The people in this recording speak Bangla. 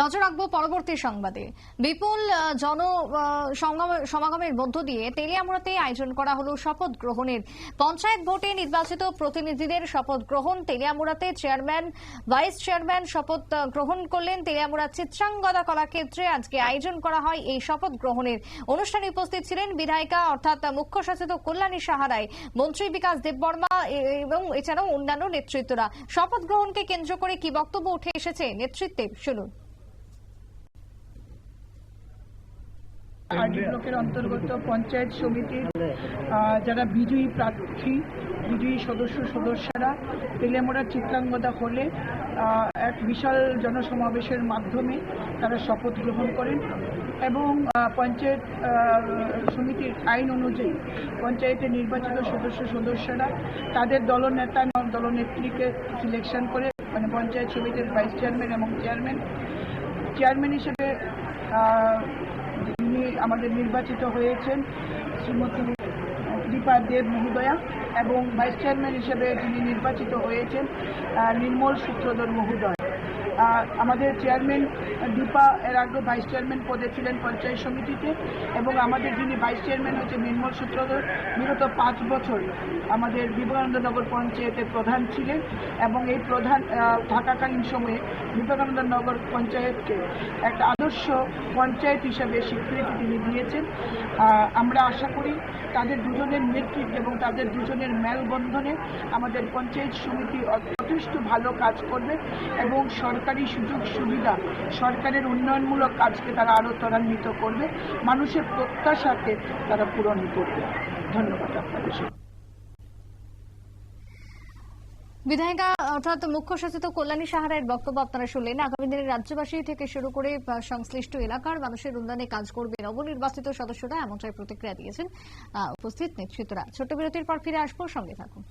নজর রাখব পরবর্তী সংবাদে। বিপুল জন সমাগমের মধ্য দিয়ে তেলিয়ামুড়াতে আয়োজন করা হলো শপথ গ্রহণের। পঞ্চায়েত ভোটে নির্বাচিত প্রতিনিধিদের শপথ গ্রহণ তেলিয়ামুড়াতে চেয়ারম্যান, ভাইস চেয়ারম্যান শপথ গ্রহণ করলেন তেলিয়ামুড়া চিত্রাঙ্গদা কলাক্ষেত্রে। আজকে আয়োজন করা হয় এই শপথ গ্রহণের। অনুষ্ঠানে উপস্থিত ছিলেন বিধায়িকা, অর্থাৎ মুখ্য সচেতক কল্যাণী সাহারায় মন্ত্রী বিকাশ দেববর্মা এবং এছাড়াও অন্যান্য নেতৃত্বরা। শপথ গ্রহণকে কেন্দ্র করে কি বক্তব্য উঠে এসেছে নেতৃত্বে? শুনুন। আরডি ব্লকের অন্তর্গত পঞ্চায়েত সমিতির যারা বিজয়ী প্রার্থী, বিজয়ী সদস্য, সদস্যরা, তেলেমোড়া চিত্রাঙ্গদা হলে এক বিশাল জনসমাবেশের মাধ্যমে তারা শপথ গ্রহণ করেন এবং পঞ্চায়েত সমিতির আইন অনুযায়ী পঞ্চায়েতে নির্বাচিত সদস্য, সদস্যরা তাদের দলনেতা, দলনেত্রীকে সিলেকশন করে মানে পঞ্চায়েত সমিতির ভাইস চেয়ারম্যান এবং চেয়ারম্যান চেয়ারম্যান হিসেবে যিনি আমাদের নির্বাচিত হয়েছেন শ্রীমতী দীপা দেব মহোদয়া এবং ভাইস চেয়ারম্যান হিসেবে যিনি নির্বাচিত হয়েছেন নির্মল সূত্রধর মহোদয়। আমাদের চেয়ারম্যান দীপা এর আগে ভাইস চেয়ারম্যান পদে ছিলেন পঞ্চায়েত সমিতিতে এবং আমাদের যিনি ভাইস চেয়ারম্যান হচ্ছে নির্মল সূত্রধর, বিগত পাঁচ বছর আমাদের বিবেকানন্দনগর পঞ্চায়েতের প্রধান ছিলেন এবং এই প্রধান থাকাকালীন সময়ে বিবেকানন্দনগর পঞ্চায়েতকে একটা আদর্শ পঞ্চায়েত হিসাবে স্বীকৃতি তিনি দিয়েছেন। আমরা আশা করি তাদের দুজনের নেতৃত্বে এবং তাদের দুজনের মেলবন্ধনে আমাদের পঞ্চায়েত সমিতি যথেষ্ট ভালো কাজ করবে এবং সরকারি সুযোগ সুবিধা, সরকারের উন্নয়নমূলক কাজকে তারা আরও ত্বরান্বিত করবে, মানুষের প্রত্যাশাকে তারা পূরণ করবে। ধন্যবাদ আপনাদের বিধায়িকা, অর্থাৎ মুখ্য সচেতক কল্যাণী সাহারায়ের বক্তব্য আপনারা শুনলেন। আগামী দিনে রাজ্যবাসী থেকে শুরু করে সংশ্লিষ্ট এলাকার মানুষের উন্নয়নে কাজ করবে নবনির্বাচিত সদস্যরা, এমনটাই প্রতিক্রিয়া দিয়েছেন উপস্থিত নেতৃত্বরা। ছোট বিরতির পর ফিরে আসব, সঙ্গে থাকুন।